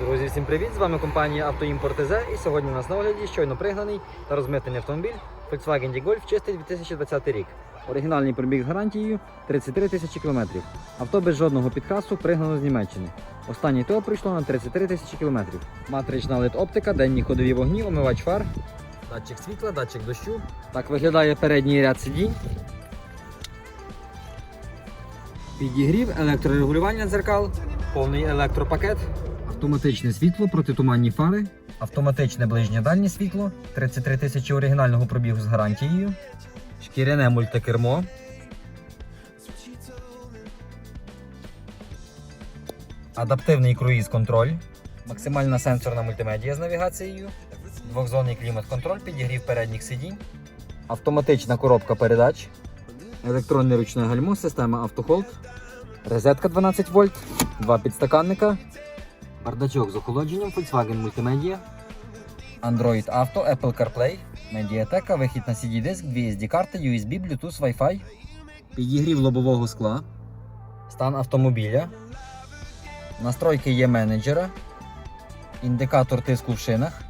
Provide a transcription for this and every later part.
Друзі, всім привіт! З вами компанія Автоімпорт ТЗ і сьогодні у нас на огляді щойно пригнаний та розмитнений автомобіль Volkswagen D-Golf чистий 2020 рік. Оригінальний пробіг з гарантією 33 тисячі кілометрів. Авто без жодного підкрасу пригнано з Німеччини. Останнє ТО прийшло на 33 тисячі кілометрів. Матрична LED оптика, денні ходові вогні, омивач фар, датчик світла, датчик дощу. Так виглядає передній ряд сидінь. Підігрів, електрорегулювання дзеркал, повний електропакет, автоматичне світло, протитуманні фари, автоматичне ближнє дальнє світло, 33 тисячі оригінального пробігу з гарантією, шкіряне мультикермо. Адаптивний круїз-контроль, максимальна сенсорна мультимедія з навігацією, двохзонний клімат-контроль, підігрів передніх сидінь, автоматична коробка передач, електронне ручне гальмо, система автохолд, розетка 12 вольт, два підстаканника, бардачок з охолодженням, Volkswagen Multimedia, Android Auto, Apple CarPlay, медіатека, вихід на CD-диск, дві SD-карти, USB, Bluetooth, Wi-Fi, підігрів лобового скла, стан автомобіля, настройки є менеджера, індикатор тиску в шинах,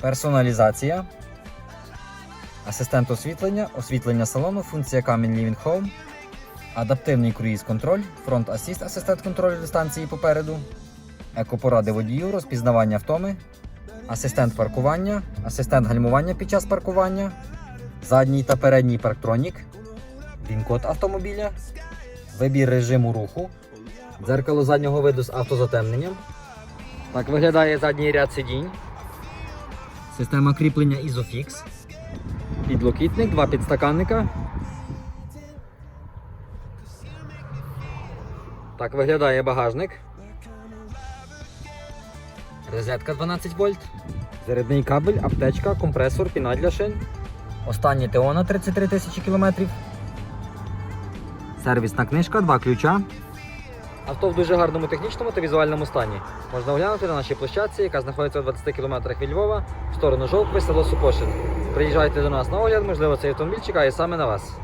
персоналізація, асистент освітлення, освітлення салону, функція Камін Living Home, адаптивний круїз-контроль, фронт асіст, асистент контролю дистанції попереду, екопоради водію, розпізнавання втоми, асистент паркування, асистент гальмування під час паркування, задній та передній парктронік, він-код автомобіля, вибір режиму руху, дзеркало заднього виду з автозатемненням. Так виглядає задній ряд сидінь. Система кріплення Isofix. Підлокітник, два підстаканника. Так виглядає багажник. Розетка 12 вольт. Зарядний кабель, аптечка, компресор, піна для шин. Останнє ТО на 33 тисячі кілометрів. Сервісна книжка, два ключа. Авто в дуже гарному технічному та візуальному стані. Можна оглянути на нашій площадці, яка знаходиться у 20 кілометрах від Львова, в сторону Жовкви, село Супошин. Приїжджайте до нас на огляд, можливо, цей автомобіль чекає саме на вас.